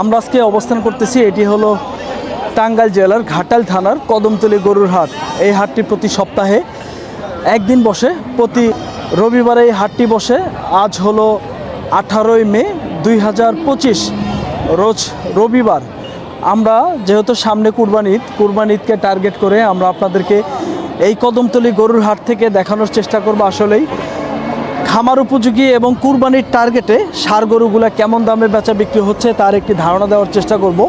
আমরা আজকে অবস্থান করতেছি, এটি হলো টাঙ্গাইল জেলার ঘাটাল থানার কদমতলী গরুর হাট। এই হাটটি প্রতি সপ্তাহে একদিন বসে, প্রতি রবিবারে এই হাটটি বসে। আজ হলো আঠারোই মে দুই হাজার পঁচিশ, রোজ রবিবার। আমরা যেহেতু সামনে কুরবান ঈদ, কুরবান ঈদকে টার্গেট করে আমরা আপনাদেরকে এই কদমতলী গরুর হাট থেকে দেখানোর চেষ্টা করব। আসলেই খামার উপযোগী এবং কুরবানির টার্গেটে সার গরুগুলা কেমন দামে বেচা বিক্রি হচ্ছে তার একটি ধারণা দেওয়ার চেষ্টা করব।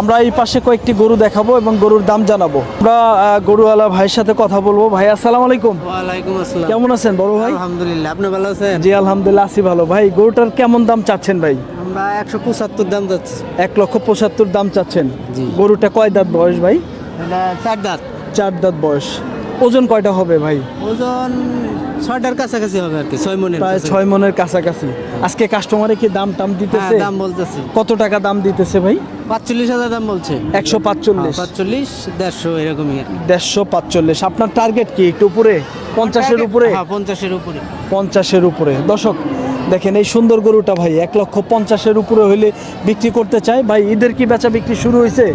আমরা এই পাশে কয়েকটি গরু দেখাবো এবং গরুর দাম জানাব। আমরা গরুওয়ালা ভাইয়ের সাথে কথা বলব। ভাই আসসালাম আলাইকুম। ওয়ালাইকুম আসসালাম। কেমন আছেন বড় ভাই? আলহামদুলিল্লাহ আপনি ভালো আছেন? জি আলহামদুলিল্লাহ আছি ভালো। ভাই গরুটার কেমন দাম চাচ্ছেন ভাই? আমরা একশো পঁচাত্তর দাম যাচ্ছি। এক লক্ষ পঁচাত্তর দাম চাচ্ছেন। গরুটা কয় দাঁত বয়স ভাই? চার দাঁত। চার দাঁত বয়স। ওজন কয়টা হবে ভাই? ওজন ছয়টার কাছাকাছি হবে আর কি ছয় মনের প্রায় ছয় মনের কাছাকাছি। আজকে কাস্টমারে কি দাম টাম হ্যাঁ দিতেছে? দাম বলতেছি। কত টাকা দাম দিতেছে ভাই? পাঁচচল্লিশ হাজার দাম বলছে। একশো পাঁচচল্লিশ। পাঁচচল্লিশ দেড়শো এরকমই দেড়শো পাঁচচল্লিশ। আপনার টার্গেট কি একটু উপরে? পঞ্চাশের উপরে? হ্যাঁ পঞ্চাশের উপরে। পঞ্চাশের উপরে। দর্শক দেখেন এই সুন্দর গরুটা ভাই এক লক্ষ পঞ্চাশের উপরে হইলে বিক্রি করতে চাই ভাই ঈদের কি বেচা বিক্রি শুরু হয়েছে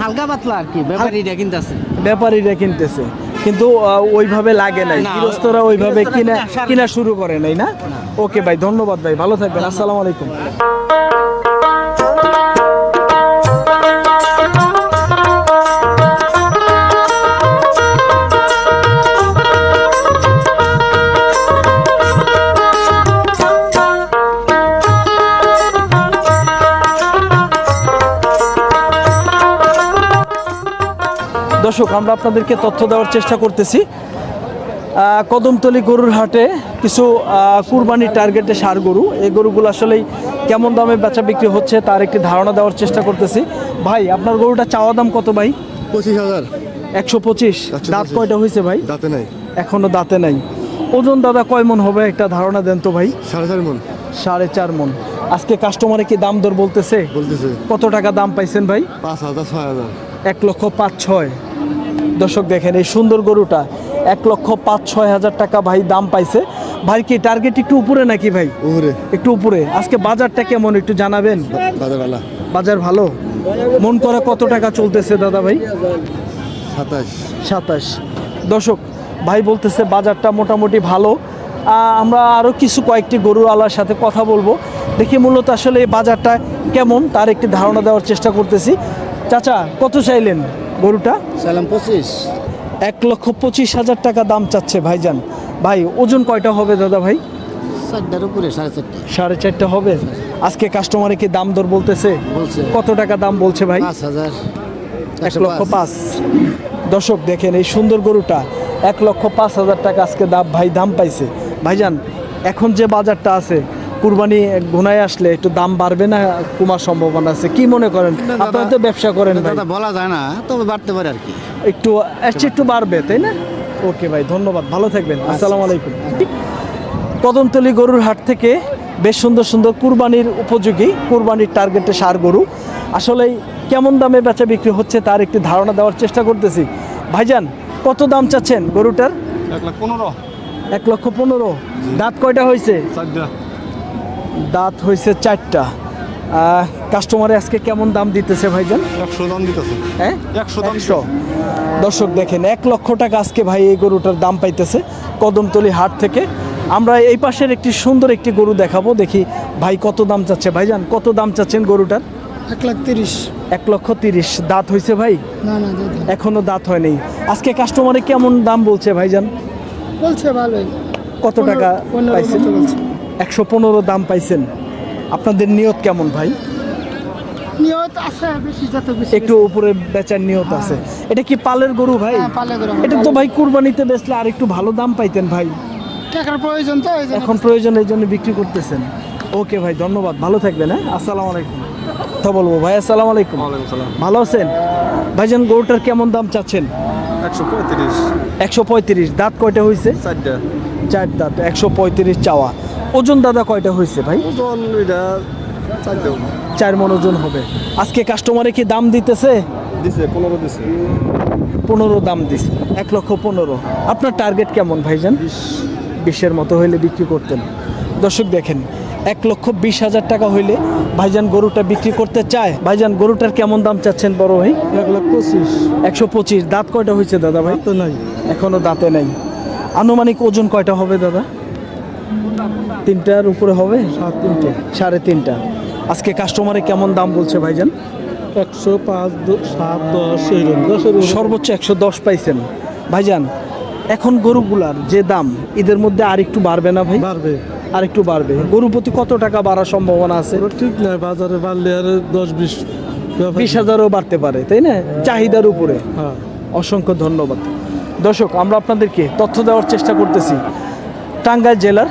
হালকা পাতলা আর কি ব্যাপারীরা কিন্তু আছে ব্যাপারীরা কিনতেছে। কিন্তু ওইভাবে লাগে নাই। গৃহস্থরা ওইভাবে কিনা- কিনা শুরু করে নাই না? ওকে ভাই ধন্যবাদ ভাই। ভালো থাকবেন। আসসালামু আলাইকুম। দর্শক আমরা আপনাদেরকে তথ্য দেওয়ার চেষ্টা করতেছি। কদমতলী গরুর হাটে কিছু কুরবানির টার্গেটে সার গরু। এই গরুগুলো আসলেই কেমন দামে বেচা বিক্রি হচ্ছে তার একটি ধারণা দেওয়ার চেষ্টা করতেছি। ভাই আপনার গরুটা চাওয়া দাম কত ভাই? পঁচিশ হাজার। একশো পঁচিশ। দাঁত। কয়টা হয়েছে ভাই? দাঁতে নাই। এখনও দাঁতে নাই। ওজন দাদা কয় মন হবে একটা ধারণা দেন তো ভাই? সাড়ে চার মন। সাড়ে চার মন। আজকে কাস্টমারে কি দাম দর বলতেছে? বলতেছে। কত টাকা দাম পাইছেন ভাই? পাঁচ হাজার ছয় হাজার। এক লক্ষ পাঁচ ছয়। দর্শক দেখেন এই সুন্দর গরুটা এক লক্ষ পাঁচ ছয় হাজার টাকা ভাই দাম পাইছে। ভাই কি টার্গেট একটু উপরে নাকি ভাই? উপরে। একটু উপরে। আজকে বাজারটা কেমন একটু জানাবেন? বাজার ভালো। মন করে কত টাকা চলতেছে দাদা ভাই? সাতাশ। সাতাশ। দর্শক ভাই বলতেছে বাজারটা মোটামুটি ভালো। আমরা আরও কিছু কয়েকটি গরু আলার সাথে কথা বলব। দেখি মূলত আসলে এই বাজারটা কেমন তার একটি ধারণা দেওয়ার চেষ্টা করতেছি। চাচা কত চাইলেন? গরুটা? সালাম পঁচিশ। এক লক্ষ পঁচিশ হাজার টাকা দাম চাচ্ছে ভাইজান। ভাই ওজন কয়টা হবে দাদা ভাই? চারটার উপরে সাড়ে চারটা। সাড়ে চারটা হবে? আজকে কাস্টমারে কি দাম দর বলতেছে? বলছে। কত টাকা দাম বলছে ভাই? পাঁচ হাজার। এক লক্ষ পাঁচ। দর্শক দেখেন এই সুন্দর গরুটা। এক লক্ষ পাঁচ হাজার টাকা আজকে দাম ভাই দাম পাইছে। ভাইজান এখন যে বাজারটা আছে কুরবানি ঘুনায় আসলে একটু দাম বাড়বে না কমার সম্ভাবনা আছে? কি মনে করেন? আপনারা তো ব্যবসা করেন দাদা বলা যায় না তবে বাড়তে পারে আর কি। একটু একটু একটু বাড়বে তাই না? ওকে ভাই ধন্যবাদ ভালো থাকবেন আসসালামু আলাইকুম। কদমতলী গরুর হাট থেকে বেশ সুন্দর সুন্দর কুরবানির উপযোগী কুরবানির টার্গেটে সার গরু। আসলে কেমন দামে বেচা বিক্রি হচ্ছে তার একটি ধারণা দেওয়ার চেষ্টা করতেছি। ভাইজান কত দাম চাচ্ছেন গরুটার? এক লাখ পনেরো। এক লক্ষ পনেরো। দাঁত কয়টা হয়েছে? চারটা। দাঁত হয়েছে চারটা। কাস্টমারে আজকে কেমন দাম দিতেছে ভাইজান? একশো দাম দিতেছে। হ্যাঁ? একশো একশো? দর্শক দেখেন এক লক্ষ টাকা আজকে ভাই এই গরুটার দাম পাইতেছে কদমতলি হাট থেকে। আমরা এই পাশের একটি সুন্দর একটি গরু দেখাবো দেখি ভাই কত দাম চাচ্ছে। ভাইজান কত দাম চাচ্ছেন গরুটার? এক লাখ তিরিশ। এক লক্ষ তিরিশ। দাঁত হয়েছে ভাই? না না এখনও দাঁত হয়নি। আজকে কাস্টমারে কেমন দাম বলছে ভাইজান? বলছে ভালোই। কত টাকা বলছে। একশো পনেরো দাম পাইছেন। আপনাদের নিয়ত কেমন ভাই? নিয়ত আছে বেশি যত বেশি একটু উপরে বেচার নিয়ত আছে। এটা কি পালের গরু ভাই? হ্যাঁ, গরু। এটা তো ভাই কুরবানিতে বেচলে আর একটু ভালো দাম পাইতেন ভাই। টাকার প্রয়োজন তো এখন প্রয়োজন এই জন্য বিক্রি করতেছেন। ওকে ভাই ধন্যবাদ। ভালো থাকবেন হ্যাঁ? আসসালামু আলাইকুম। কথা বলব ভাই আসসালামু আলাইকুম। ভালো আছেন? ভাইজান গরুটার কেমন দাম চাচ্ছেন? একশো পঁয়ত্রিশ। একশো পঁয়ত্রিশ। দাঁত কয়টা হয়েছে চার দাঁত একশো পঁয়ত্রিশ চাওয়া। ওজন দাদা কয়টা হয়েছে ভাই? ওজন এটা চার মন ওজন হবে। আজকে কাস্টমারে কি দাম দিতেছে? দিছে পনেরো দিছে। পনেরো দাম দিছে। এক লক্ষ পনেরো। আপনার টার্গেট কেমন ভাইজান? বিশের মতো হইলে বিক্রি করতেন। দর্শক দেখেন এক লক্ষ বিশ হাজার টাকা হইলে ভাইজান গরুটা বিক্রি করতে চায়। ভাইজান গরুটার কেমন দাম চাচ্ছেন বড় ভাই? এক লক্ষ পঁচিশ। একশো পঁচিশ। দাঁত কয়টা হয়েছে দাদা ভাই? তো নাই। এখনও দাঁতে নাই। আনুমানিক ওজন কয়টা হবে দাদা? তিনটার উপরে হবে? সাত তিনটে সাড়ে তিনটা। আজকে কাস্টমারে কেমন দাম বলছে ভাইজান? একশো পাঁচ সাত দশ এইরকম দশের সর্বোচ্চ একশো দশ পাইছেন। ভাইজান এখন গরুগুলার যে দাম ঈদের মধ্যে আর একটু বাড়বে না ভাই? বাড়বে। আর একটু বাড়বে। গরু প্রতি কত টাকা বাড়ার সম্ভাবনা আছে? ঠিক নাই বাজারে বাড়লে আর দশ বিশ বিশ হাজারও বাড়তে পারে তাই না? চাহিদার উপরে। হ্যাঁ। অসংখ্য ধন্যবাদ। দর্শক আমরা আপনাদেরকে তথ্য দেওয়ার চেষ্টা করতেছি। টাঙ্গাইল জেলার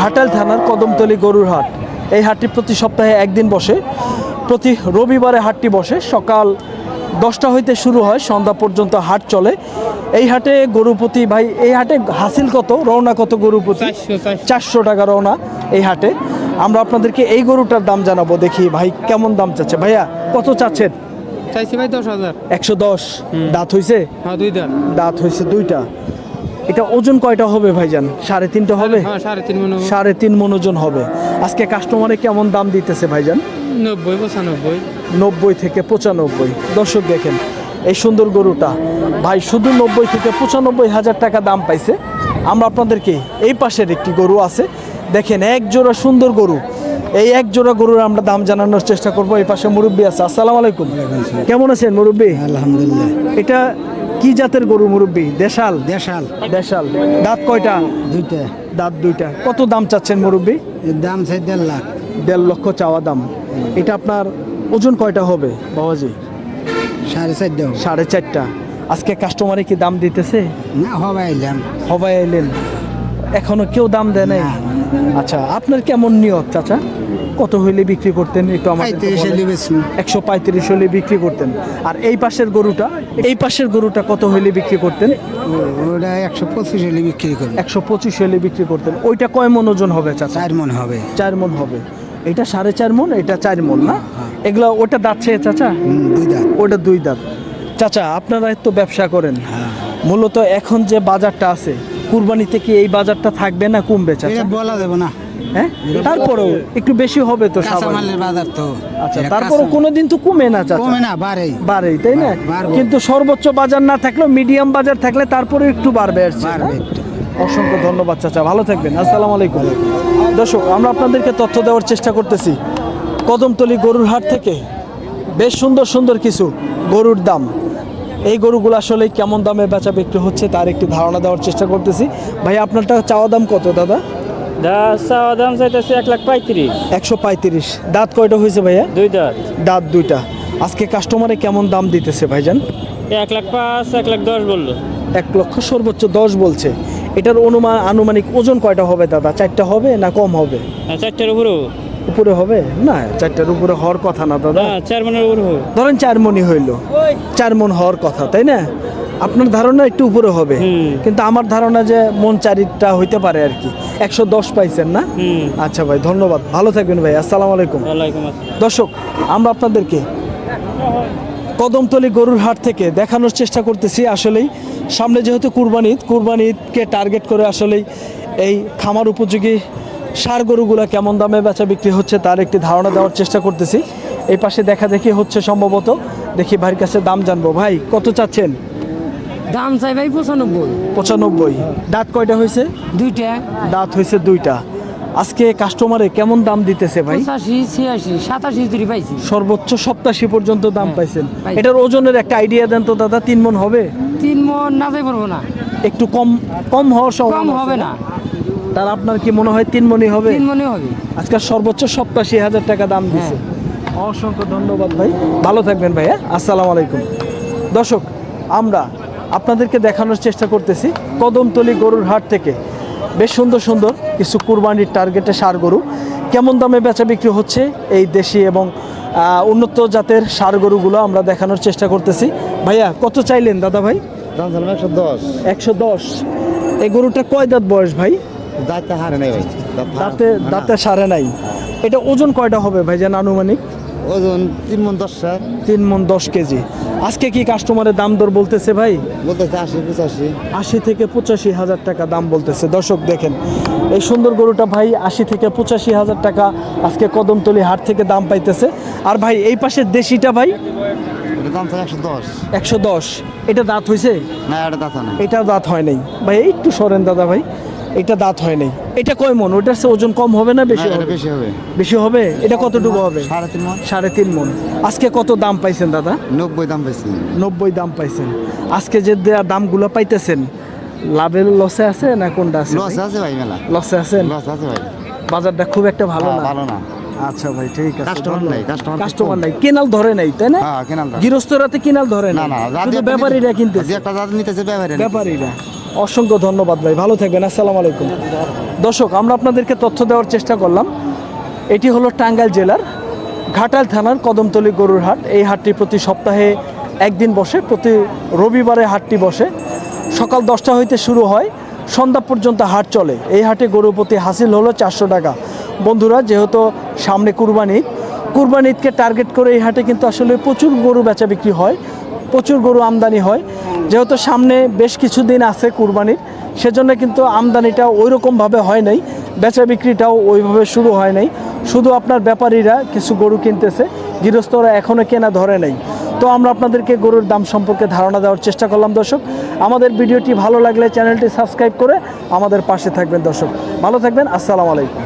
ঘাটাল থানার কদমতলী গরুর হাট। এই হাটটি প্রতি সপ্তাহে একদিন বসে। প্রতি রবিবারে হাটটি বসে। সকাল দশটা হইতে শুরু হয় সন্ধ্যা পর্যন্ত হাট চলে। এই হাটে গরুপতি ভাই এই হাটে হাসিল কত? রওনা কত গরুপতি চারশো টাকা রওনা এই হাটে। আমরা আপনাদেরকে এই গরুটার দাম জানাব। দেখি ভাই কেমন দাম চাচ্ছে। ভাইয়া কত চাচ্ছেন? চাইছি ভাই দশ হাজার। একশো দশ। দাঁত হইছে? হ্যাঁ দুই দাম দাঁত হয়েছে দুইটা। এটা ওজন কয়টা হবে ভাইজান? সাড়ে তিনটা হবে? হ্যাঁ সাড়ে তিন মনে সাড়ে তিন মন ওজন হবে। আজকে কাস্টমারে কেমন দাম দিতেছে ভাইজান? নব্বই পঁচানব্বই। নব্বই থেকে পঁচানব্বই। দর্শক দেখেন এই সুন্দর গরুটা। ভাই শুধু নব্বই থেকে পঁচানব্বই হাজার টাকা দাম পাইছে। আমরা আপনাদেরকে এই পাশের একটি গরু আছে। দেখেন এক জোড়া সুন্দর গরু। এই এক জোড়া গরুর আমরা দাম জানানোর চেষ্টা করব। এই পাশে মুরব্বী আছে। আসসালামু আলাইকুম। কেমন আছেন মুরব্বী? আলহামদুলিল্লাহ। এটা কি জাতের গরু মুরব্বী? দেশাল? দেশাল। দেশাল। দাঁত কয়টা? দুইটা। দাঁত দুইটা। কত দাম চাচ্ছেন মুরব্বী? দাম চাই দেড় লাখ। দেড় লক্ষ চাওয়া দাম। এটা আপনার ওজন কয়টা হবে বাবাজি? সাড়ে চারটা সাড়ে চারটা। আজকে কাস্টমারে কি দাম দিতেছে? না হবে আইলাম হবাই এলেন। এখনও কেউ দাম দেয় নাই? আচ্ছা আপনার কেমন নিয়ত চাচা? কত হইলে বিক্রি করতেন? একটু আমাদের পঁয়ত্রিশে লিবেছি একশো পঁয়ত্রিশ হলে বিক্রি করতেন। আর এই পাশের গরুটা এই পাশের গরুটা কত হইলে বিক্রি করতেন? ওটা একশো পঁচিশ হলে বিক্রি করব একশো পঁচিশ হলে বিক্রি করতেন। ওইটা কয় মন ওজন হবে চাচা? চার মন হবে। চার মন হবে। এটা সাড়ে চার মন এটা চার মন না? এগুলা ওটা দাঁত দাচ্ছে চাচা? দুই দাঁত। ওটা দুই দাঁত। চাচা আপনারা তো ব্যবসা করেন। মূলত এখন যে বাজারটা আছে কুরবানিতে কি এই বাজারটা থাকবে না কমবে চাচা? বলা যাবে না। হ্যাঁ? তারপরেও একটু বেশি হবে তো কাঁচামালের বাজার তো। আচ্ছা এটা তারপরে কাঁচা- কোনোদিন তো কমে না চাচা? কমে না বাড়েই। বাড়েই তাই না? কিন্তু সর্বোচ্চ বাজার না থাকলেও মিডিয়াম বাজার থাকলে তারপরে একটু বাড়বে বাড়বে অসংখ্য ধন্যবাদ চাচা। ভালো থাকবেন। আসসালামু আলাইকুম। দর্শক আমরা আপনাদেরকে তথ্য দেওয়ার চেষ্টা করতেছি। কদমতলি গরুর হাট থেকে বেশ সুন্দর সুন্দর কিছু গরুর দাম। এই গরুগুলো আসলে কেমন দামে বেচা বিক্রি হচ্ছে তার একটি ধারণা দেওয়ার চেষ্টা করতেছি। ভাই আপনারটা চাওয়া দাম কত দাদা? চাওয়া দাম চাইতেছে এক লাখ পঁয়ত্রিশ। একশো পঁয়ত্রিশ। দাঁত কয়টা হয়েছে ভাইয়া? দুই দাঁত। দাঁত দুইটা। আজকে কাস্টমারে কেমন দাম দিতেছে ভাইজান? এক লাখ পাঁচ এক লাখ দশ বলল। এক লক্ষ সর্বোচ্চ দশ বলছে। এটার অনুমান আনুমানিক ওজন কয়টা হবে দাদা? চারটা হবে না কম হবে? চারটার উপরেও উপরে হবে? না চারটার উপরে হওয়ার কথা না দাদা। না চার মনের উপরে হবে। ধরেন চার মনই হইল। চার মন হওয়ার কথা তাই না? আপনার ধারণা একটু উপরে হবে। কিন্তু আমার ধারণা যে মন চারিটা হইতে পারে আর কি। একশো দশ পাইছেন না? আচ্ছা ভাই ধন্যবাদ। ভালো থাকবেন ভাই আসসালামু আলাইকুম। দর্শক আমরা আপনাদেরকে কদমতলি গরুর হাট থেকে দেখানোর চেষ্টা করতেছি আসলেই। সামনে যেহেতু কুরবানি ঈদ কুরবানি ঈদকে টার্গেট করে আসলেই এই খামার উপযোগী সার গরুগুলো কেমন দামে বেচা বিক্রি হচ্ছে তার একটি ধারণা দেওয়ার চেষ্টা করতেছি। এই পাশে দেখা দেখি হচ্ছে সম্ভবত। দেখি ভাইয়ের কাছে দাম জানব। ভাই কত চাচ্ছেন? দাম চাই ভাই পঁচানব্বই। পঁচানব্বই। দাঁত কয়টা হয়েছে? দুইটা। দাঁত হয়েছে দুইটা। আজকে কাস্টমারে কেমন দাম দিতেছে ভাই? পঁচাশি ছিয়াশি সাতাশি তুই পাইছি। সর্বোচ্চ সপ্তাশি পর্যন্ত দাম হ্যাঁ, পাইছেন। এটার ওজনের একটা আইডিয়া দেন তো দাদা তিন মন হবে? তিন মন না যাই পারব না। একটু কম কম হওয়ার কম সম্ভাবনা হবে না। তার আপনার কি মনে হয় তিন মনই হবে? তিন মনে হবে। আজকে সর্বোচ্চ সপ্তাশি হাজার টাকা দাম দিছে। অসংখ্য ধন্যবাদ ভাই। ভালো থাকবেন ভাইয়া আসসালামু আলাইকুম। দর্শক আমরা আপনাদেরকে দেখানোর চেষ্টা করতেছি। কদমতলি গরুর হাট থেকে। বেশ সুন্দর সুন্দর কিছু কুরবানির টার্গেটে সার গরু। কেমন দামে বেচা বিক্রি হচ্ছে এই দেশি এবং উন্নত জাতের সার গরুগুলো আমরা দেখানোর চেষ্টা করতেছি। ভাইয়া কত চাইলেন দাদা ভাই? একশো দশ। একশো দশ। এই গরুটা কয় দাঁত বয়স ভাই? দাঁতটা হারে নাই ভাই। দাঁতে দাঁতে সারে নাই। এটা ওজন কয়টা হবে ভাই যেন আনুমানিক? ওজন তিন মন দশটা তিন মন দশ কেজি। আজকে কি কাস্টমারের দাম দর বলতেছে ভাই? বলতেছে আশি পঁচাশি। আশি থেকে পঁচাশি হাজার টাকা দাম বলতেছে। দর্শক দেখেন এই সুন্দর গরুটা ভাই আশি থেকে পঁচাশি হাজার টাকা আজকে কদমতলি হাট থেকে দাম পাইতেছে। আর ভাই এই পাশের দেশিটা ভাই? একশো দশ। একশো দশ। এটা দাঁত হয়েছে না এটা দাঁতা না এটা দাঁত হয় নাই। ভাই একটু সরেন দাদা ভাই। এটা দাঁত হয় নাই। এটা কয় মন? ওটার ওজন কম হবে না বেশি হবে? বেশি হবে। বেশি হবে? এটা কতটুকু হবে? সাড়ে তিন মন। সাড়ে তিন মন। আজকে কত দাম পাইছেন দাদা? নব্বই দাম পেয়েছি নব্বই দাম পাইছেন। আজকে যে দামগুলো পাইতেছেন লাভের লসে আছে না কোনটা আছে লস আছে ভাই মেলা। লসে আছেন? লস আছে ভাই। বাজারটা খুব একটা ভালো হ্যাঁ, না। ভালো না। আচ্ছা ভাই ঠিক আছে। কাস্টমার নাই কাস্টমার কাস্টমার নাই। কেনাল ধরে নাই তাই না? হ্যাঁ কেনাল দাম। গৃহস্থরাতে কেনাল ধরে না না না শুধু ব্যাপারীরা কিনতেছে। যে একটা জাত নিতেছে ব্যাপারী ব্যাপারীরা। অসংখ্য ধন্যবাদ ভাই, ভালো থাকবেন, আসসালামু আলাইকুম। দর্শক, আমরা আপনাদেরকে তথ্য দেওয়ার চেষ্টা করলাম। এটি হলো টাঙ্গাইল জেলার ঘাটাল থানার কদমতলী গরুর হাট। এই হাটটি প্রতি সপ্তাহে একদিন বসে, প্রতি রবিবারে হাটটি বসে। সকাল দশটা হইতে শুরু হয়, সন্ধ্যা পর্যন্ত হাট চলে। এই হাটে গরু প্রতি হাসিল হলো চারশো টাকা। বন্ধুরা, যেহেতু সামনে কুরবানি কুরবানি ঈদকে টার্গেট করে এই হাটে কিন্তু আসলে প্রচুর গরু বেচা বিক্রি হয়। প্রচুর গরু আমদানি হয়। যেহেতু সামনে বেশ কিছুদিন আছে কুরবানির, সেজন্য কিন্তু আমদানিটা ওই রকমভাবে হয় নাই, বেচা বিক্রিটাও ওইভাবে শুরু হয় নাই। শুধু আপনার ব্যাপারীরা কিছু গরু কিনতেছে, গৃহস্থরা এখনও কেনা ধরে নাই। তো আমরা আপনাদেরকে গরুর দাম সম্পর্কে ধারণা দেওয়ার চেষ্টা করলাম, দর্শক। আমাদের ভিডিওটি ভালো লাগলে চ্যানেলটি সাবস্ক্রাইব করে আমাদের পাশে থাকবেন, দর্শক। ভালো থাকবেন, আসসালামু আলাইকুম।